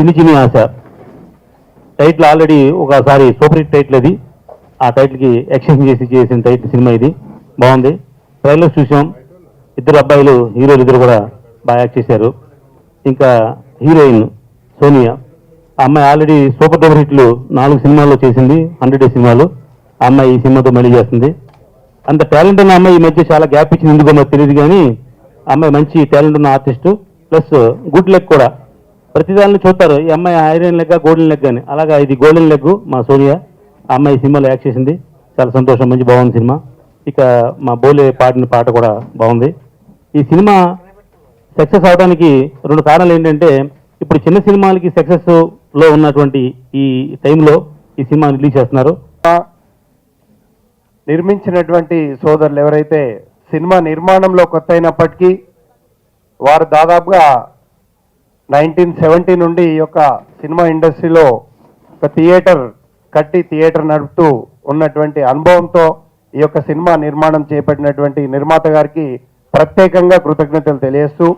చిన్ని చిన్ని ఆశ. Title already ఒకసారి సూపర్ హిట్ టైటిల్ అది. ఆ టైటిల్కి ఎక్స్చేంజ్ చేసి చేసిన టైటిల్ సినిమా ఇది. బాగుంది. ట్రైలర్స్ చూసాం. ఇద్దరు అబ్బాయిలు హీరోలు ఇద్దరు కూడా బాగా యాక్ట్ చేశారు. ఇంకా హీరోయిన్ సోనియా. ఆ అమ్మాయి ఆల్రెడీ సూపర్ డూపర్ హిట్లు నాలుగు సినిమాల్లో చేసింది హండ్రెడ్ సినిమాలు. ఆ అమ్మాయి ఈ సినిమాతో మళ్ళీ చేస్తుంది. అంత టాలెంట్ ఉన్న అమ్మాయి ఈ మధ్య చాలా గ్యాప్ ఇచ్చింది. ఎందుకో మరి తెలియదు కానీ ఆ అమ్మాయి మంచి టాలెంట్ ఉన్న ఆర్టిస్టు ప్లస్ గుడ్ లెగ్ కూడా. ప్రతిదాన్ని చూస్తారు. ఈ అమ్మాయి ఐరన్ లెగ్ గోల్డెన్ లెగ్ అని. అలాగా ఇది గోల్డెన్ లెగ్ మా సోనియా. ఆ అమ్మాయి సినిమాలో యాక్ట్ చేసింది. చాలా సంతోషం మంచి బాగుంది సినిమా. ఇక మా బోలే పాడిన పాట కూడా బాగుంది. ఈ సినిమా సక్సెస్ అవడానికి రెండు కారణాలు ఏంటంటే ఇప్పుడు చిన్న సినిమాలకి సక్సెస్లో ఉన్నటువంటి ఈ టైంలో ఈ సినిమా రిలీజ్ చేస్తున్నారు. నిర్మించినటువంటి సోదరులు ఎవరైతే సినిమా నిర్మాణంలో కొత్త అయినప్పటికీ వారు దాదాపుగా నైన్టీన్ సెవెంటీ నుండి ఈ యొక్క సినిమా ఇండస్ట్రీలో ఒక థియేటర్ కట్టి థియేటర్ నడుపుతూ ఉన్నటువంటి అనుభవంతో ఈ యొక్క సినిమా నిర్మాణం చేపట్టినటువంటి నిర్మాత గారికి ప్రత్యేకంగా కృతజ్ఞతలు తెలియస్తూ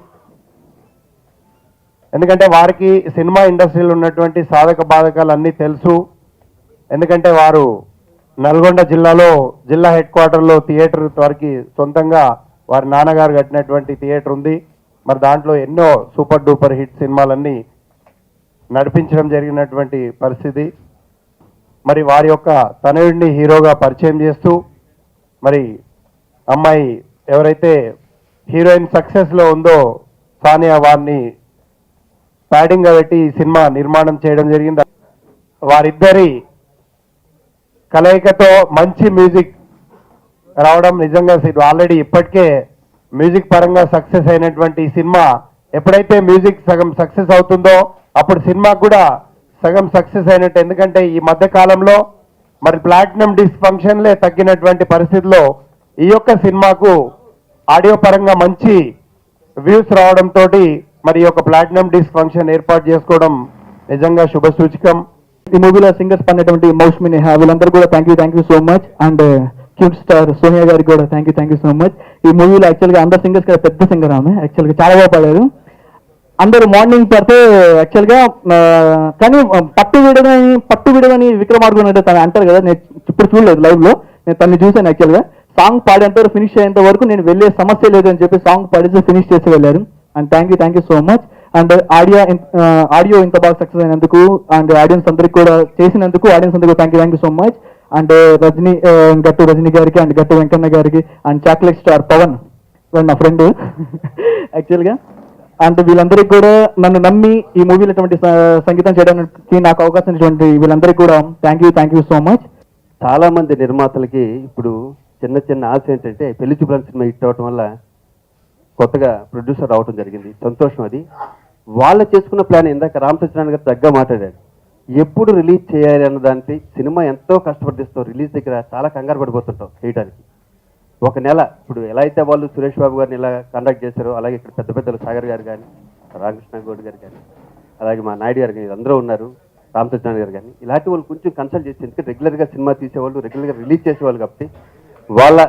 ఎందుకంటే వారికి సినిమా ఇండస్ట్రీలో ఉన్నటువంటి సాధక బాధకాలు అన్నీ తెలుసు. ఎందుకంటే వారు నల్గొండ జిల్లాలో జిల్లా హెడ్ క్వార్టర్లో థియేటర్ వారికి సొంతంగా వారి నాన్నగారు కట్టినటువంటి థియేటర్ ఉంది. మరి దాంట్లో ఎన్నో సూపర్ డూపర్ హిట్ సినిమాలన్నీ నడిపించడం జరిగినటువంటి పరిస్థితి. మరి వారి యొక్క తనయుడిని హీరోగా పరిచయం చేస్తూ మరి అమ్మాయి ఎవరైతే హీరోయిన్ సక్సెస్లో ఉందో సానియా వారిని ప్యాడింగ్గా పెట్టి ఈ సినిమా నిర్మాణం చేయడం జరిగింది. వారిద్దరి కలయికతో మంచి మ్యూజిక్ రావడం నిజంగా ఆల్రెడీ ఇప్పటికే మ్యూజిక్ పరంగా సక్సెస్ అయినటువంటి ఈ సినిమా ఎప్పుడైతే మ్యూజిక్ సగం సక్సెస్ అవుతుందో అప్పుడు సినిమా కూడా సగం సక్సెస్ అయినట్టు. ఎందుకంటే ఈ మధ్య కాలంలో మరి ప్లాటినం డిస్క్ ఫంక్షన్లే తగ్గినటువంటి పరిస్థితిలో ఈ యొక్క సినిమాకు ఆడియో పరంగా మంచి వ్యూస్ రావడంతో మరి ఈ యొక్క ప్లాటినం డిస్క్ ఫంక్షన్ ఏర్పాటు చేసుకోవడం నిజంగా శుభ సూచకం. ఈ మూవీలో సింగర్స్ పడినటువంటి మౌష్మి నేహా వీళ్ళందరూ కూడా thank you thank you so much and cute star Sonia గారికి కూడా thank you thank you so much ఈ మూవీలో యాక్చువల్గా అందరు సింగర్స్ కదా పెద్ద సింగర్ ఆమె. యాక్చువల్గా చాలా బాగా పాడారు. అందరూ మార్నింగ్ పడితే యాక్చువల్గా కానీ పట్టు విడదని పట్టు విడదని విక్రమార్గం అంటే తను అంటారు కదా నేను ఇప్పుడు చూడలేదు లైవ్లో. నేను తను చూశాను యాక్చువల్గా సాంగ్ పాడేంత వరకు ఫినిష్ అయ్యేంత వరకు నేను వెళ్ళే సమస్య లేదు అని చెప్పి సాంగ్ పాడేసి ఫినిష్ చేసి వెళ్ళారు. And thank you thank you so much and audio audio ఇంత బాగా సక్సెస్ అయినందుకు అండ్ ఆడియన్స్ అందరికి కూడా చేసినందుకు ఆడియన్స్ అందరికీ thank you thank you so much and Rajani Gattu Rajani గారికి అండ్ గట్టు వెంకన్న గారికి అండ్ చాక్లెట్ స్టార్ పవన్ నా ఫ్రెండ్ యాక్చువల్గా అండ్ వీళ్ళందరికీ కూడా నన్ను నమ్మి ఈ మూవీలో ఇటువంటి సంగీతం చేయడానికి నాకు అవకాశం ఇటువంటి వీళ్ళందరికీ కూడా thank you thank you so much చాలా మంది నిర్మాతలకి ఇప్పుడు చిన్న చిన్న ఆశ ఏంటంటే పెళ్ళి చూపులని సినిమా హిట్ అవటం వల్ల కొత్తగా ప్రొడ్యూసర్ రావటం జరిగింది. సంతోషం అది. వాళ్ళు చేసుకున్న ప్లాన్ ఇందాక రామసత్యనారాయణ గారు తగ్గ మాట్లాడాడు ఎప్పుడు రిలీజ్ చేయాలి అన్న దానికి సినిమా ఎంతో కష్టపడిస్తావు. రిలీజ్ దగ్గర చాలా కంగారు పడిపోతుంటాం చేయడానికి ఒక నెల ఇప్పుడు ఎలా అయితే వాళ్ళు సురేష్ బాబు గారిని ఇలా కండక్ట్ చేశారో అలాగే ఇక్కడ పెద్ద పెద్దలు సాగర్ గారు కానీ రామకృష్ణ గౌడ్ గారు కానీ అలాగే మా నాయుడు గారు కానీ అందరూ ఉన్నారు రామసత్యనారాయణ గారు కానీ ఇలాంటి వాళ్ళు కొంచెం కన్సల్ట్ చేసి ఎందుకంటే రెగ్యులర్గా సినిమా తీసేవాళ్ళు రెగ్యులర్గా రిలీజ్ చేసేవాళ్ళు కాబట్టి వాళ్ళ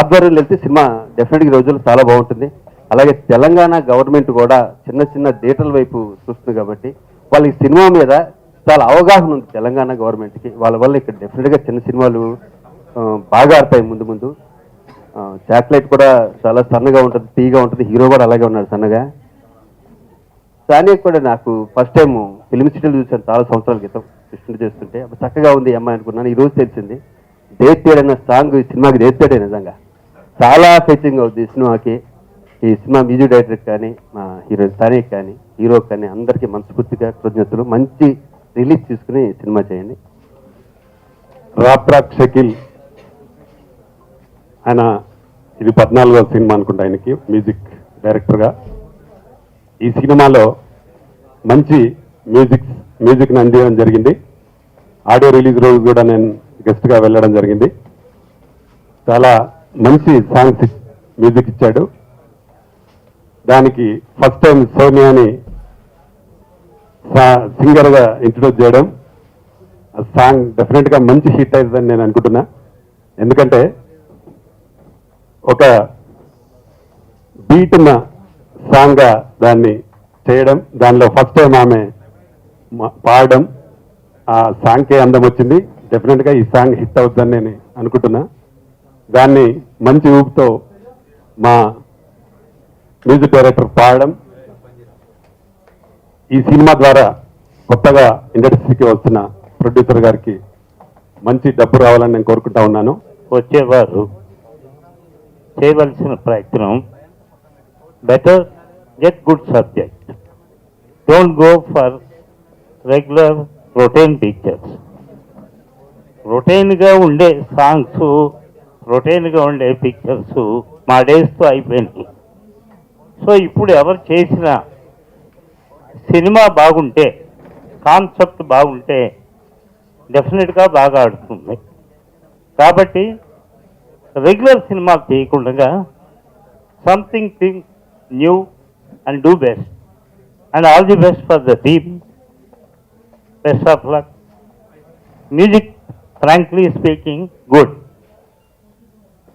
ఆధ్వర్యంలో వెళ్తే సినిమా డెఫినెట్గా రోజులు రోజుల్లో చాలా బాగుంటుంది. అలాగే తెలంగాణ గవర్నమెంట్ కూడా చిన్న చిన్న థియేటర్ల వైపు చూస్తుంది కాబట్టి వాళ్ళకి సినిమా మీద చాలా అవగాహన ఉంది తెలంగాణ గవర్నమెంట్కి. వాళ్ళ వల్ల ఇక్కడ డెఫినెట్గా చిన్న సినిమాలు బాగా ఆడతాయి ముందు ముందు. చాక్లెట్ కూడా చాలా సన్నగా ఉంటుంది తీగా ఉంటుంది హీరో కూడా అలాగే ఉన్నాడు సన్నగా. సానియా కూడా నాకు ఫస్ట్ టైం ఫిల్మ్ సిటీలు చూశాను చాలా సంవత్సరాల క్రితం కృష్ణుడు చేస్తుంటే. అప్పుడు చక్కగా ఉంది అమ్మాయి అనుకున్నాను. ఈ రోజు తెలిసింది. దేత్తేడ్ అన్న సాంగ్ ఈ సినిమాకి దేత్తేడే నిజంగా. చాలా ఫెచింగ్ అవుతుంది ఈ సినిమాకి. ఈ సినిమా మ్యూజిక్ డైరెక్టర్ కానీ మా హీరోయిన్ సానియా కానీ. హీరో కానీ అందరికీ మనస్ఫూర్తిగా కృతజ్ఞతలు. మంచి రిలీజ్ తీసుకుని సినిమా చేయండి. రాప్రాక్ షకిల్ ఆయన ఇది పద్నాలుగో సినిమా అనుకుంటా ఆయనకి మ్యూజిక్ డైరెక్టర్గా. ఈ సినిమాలో మంచి మ్యూజిక్ మ్యూజిక్ని అందించడం జరిగింది. ఆడియో రిలీజ్ రోజు కూడా నేను గెస్ట్గా వెళ్ళడం జరిగింది. చాలా మంచి సాంగ్స్ మ్యూజిక్ ఇచ్చాడు. దానికి ఫస్ట్ టైం సోనియాని సింగర్గా ఇంట్రడ్యూస్ చేయడం ఆ సాంగ్ డెఫినెట్గా మంచి హిట్ అవుతుందని నేను అనుకుంటున్నా. ఎందుకంటే ఒక బీట్ ఉన్న సాంగ్గా దాన్ని చేయడం దానిలో ఫస్ట్ టైం ఆమె పాడడం ఆ సాంగ్కే అందం వచ్చింది. డెఫినెట్గా ఈ సాంగ్ హిట్ అవుతుందని నేను అనుకుంటున్నా. దాన్ని మంచి ఊపుతో మా మ్యూజిక్ డైరెక్టర్ పాడడం ఈ సినిమా ద్వారా కొత్తగా ఇండస్ట్రీకి వస్తున్న ప్రొడ్యూసర్ గారికి మంచి డబ్బు రావాలని నేను కోరుకుంటా ఉన్నాను. వచ్చేవారు చేయవలసిన ప్రయత్నం. Better get good subject don't go for regular routine pictures రొటీన్గా ఉండే సాంగ్స్ రొటీన్గా ఉండే పిక్చర్స్ మా డేస్తో అయిపోయినాయి. సో ఇప్పుడు ఎవరు చేసినా సినిమా బాగుంటే కాన్సెప్ట్ బాగుంటే డెఫినెట్గా బాగా ఆడుతుంది. కాబట్టి రెగ్యులర్ సినిమా చేయకుండా something thing new and do best and all the best for the team best of luck music frankly speaking good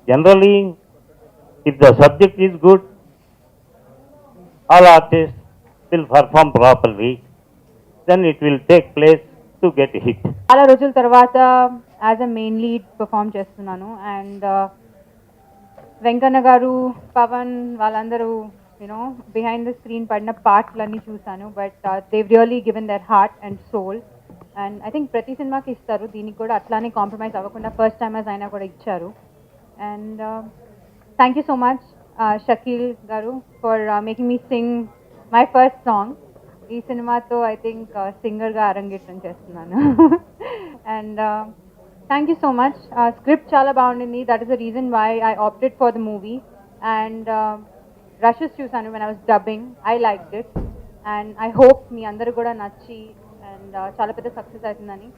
generally if the subject is good all artist will perform properly, then it will take place to get hit. చాలా రోజుల తర్వాత as a main lead perform చేస్తున్నాను. And uh, Venkanna గారు పవన్ వాళ్ళందరూ you know behind the screen పడిన పార్ట్లన్నీ చూశాను. But Dev really given their heart and soul and I think ప్రతి సినిమాకి ఇస్తారు. దీనికి కూడా అట్లానే కాంప్రమైజ్ అవ్వకుండా ఫస్ట్ టైం అయినా కూడా ఇచ్చారు. And thank you so much Shakeel గారు for making me sing my first song ఈ సినిమాతో ఐ థింక్ సింగర్గా అరంగేట్రం చేస్తున్నాను. And thank you so much script చాలా బాగుండింది. That is the reason why I opted for the movie and rushes చూసాను when I was dubbing I like it and I hope మీ అందరూ కూడా నచ్చి అండ్ చాలా పెద్ద సక్సెస్ అవుతుందని.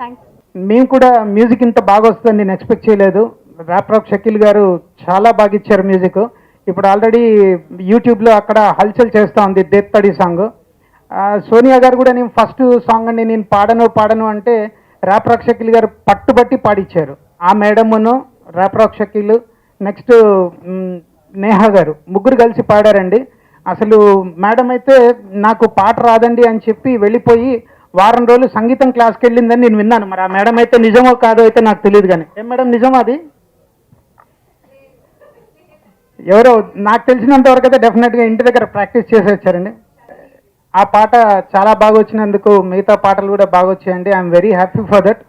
థ్యాంక్స్ మేము కూడా మ్యూజిక్ ఇంత బాగా వస్తుందని నేను ఎక్స్పెక్ట్ చేయలేదు. ర్యాప్ రాప్ షకీల్ గారు చాలా బాగా ఇచ్చారు మ్యూజిక్ ఇప్పుడు ఆల్రెడీ యూట్యూబ్లో అక్కడ హల్చల్ చేస్తూ ఉంది దేత్తడి సాంగ్. సోనియా గారు కూడా నేను ఫస్ట్ సాంగ్ అండి నేను పాడను పాడను అంటే ర్యాప్ రాక్ గారు పట్టుబట్టి పాడిచ్చారు. ఆ మేడమును ర్యాప్ రాక్ నెక్స్ట్ నేహా గారు ముగ్గురు కలిసి పాడారండి. అసలు మేడం అయితే నాకు పాట రాదండి అని చెప్పి వెళ్ళిపోయి వారం రోజులు సంగీతం క్లాస్కి వెళ్ళిందని నేను విన్నాను. మరి ఆ మేడం అయితే నిజమో కాదో అయితే నాకు తెలియదు కానీ. ఏం మేడం నిజం అది? ఎవరో నాకు తెలిసినంత వరకు అయితే డెఫినెట్గా ఇంటి దగ్గర ప్రాక్టీస్ చేసి వచ్చారండి. ఆ పాట చాలా బాగా వచ్చినందుకు మిగతా పాటలు కూడా బాగా వచ్చాయండి. I'm very happy for that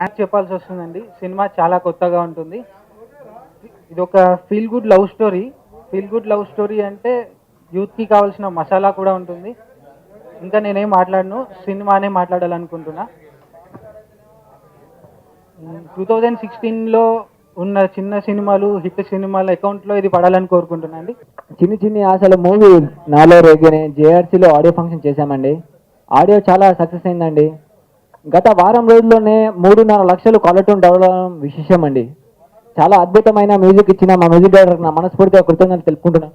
అని చెప్పాల్సి వస్తుందండి సినిమా చాలా కొత్తగా ఉంటుంది. ఇది ఒక feel good love story feel good love story అంటే యూత్కి కావాల్సిన మసాలా కూడా ఉంటుంది. ఇంకా నేనేం మాట్లాడను సినిమానే మాట్లాడాలనుకుంటున్నా. టూ థౌజండ్ సిక్స్టీన్లో ఉన్న చిన్న సినిమాలు హిట్ సినిమాల అకౌంట్లో ఇది పడాలని కోరుకుంటున్నాను అండి. చిన్ని చిన్ని ఆశల మూవీ నాలో రేగనే జేఆర్సీలో ఆడియో ఫంక్షన్ చేశామండి. ఆడియో చాలా సక్సెస్ అయిందండి. గత వారం రోజుల్లోనే మూడున్నర లక్షలు కాలటూన్ డెవలప్ విశేషం అండి చాలా అద్భుతమైన మ్యూజిక్ ఇచ్చిన మా మ్యూజిక్ డైరెక్టర్ నా మనస్ఫూర్తిగా కృతజ్ఞతలు తెలుపుకుంటున్నాను.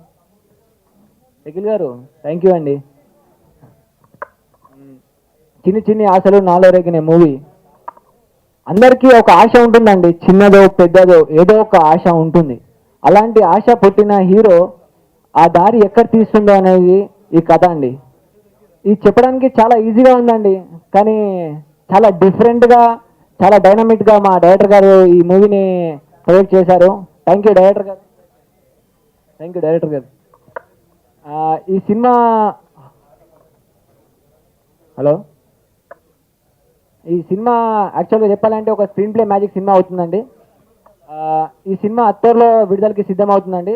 నిఖిల్ గారు థ్యాంక్ యూ అండి. చిన్ని చిన్ని ఆశలు నాలో రేగిన మూవీ. అందరికీ ఒక ఆశ ఉంటుందండి. చిన్నదో పెద్దదో ఏదో ఒక ఆశ ఉంటుంది. అలాంటి ఆశ పుట్టిన హీరో ఆ దారి ఎక్కడ తీస్తుందో అనేది ఈ కథ అండి. ఇది చెప్పడానికి చాలా ఈజీగా ఉందండి. కానీ చాలా డిఫరెంట్గా చాలా డైనమిక్గా మా డైరెక్టర్ గారు ఈ మూవీని ప్రొజెక్ట్ చేశారు. థ్యాంక్ యూ డైరెక్టర్ గారు. థ్యాంక్ యూ డైరెక్టర్ గారు. ఈ సినిమా హలో? ఈ సినిమా యాక్చువల్గా చెప్పాలంటే ఒక స్క్రీన్ ప్లే మ్యాజిక్ సినిమా అవుతుందండి. ఈ సినిమా అత్తర్లో విడుదలకి సిద్ధం అవుతుందండి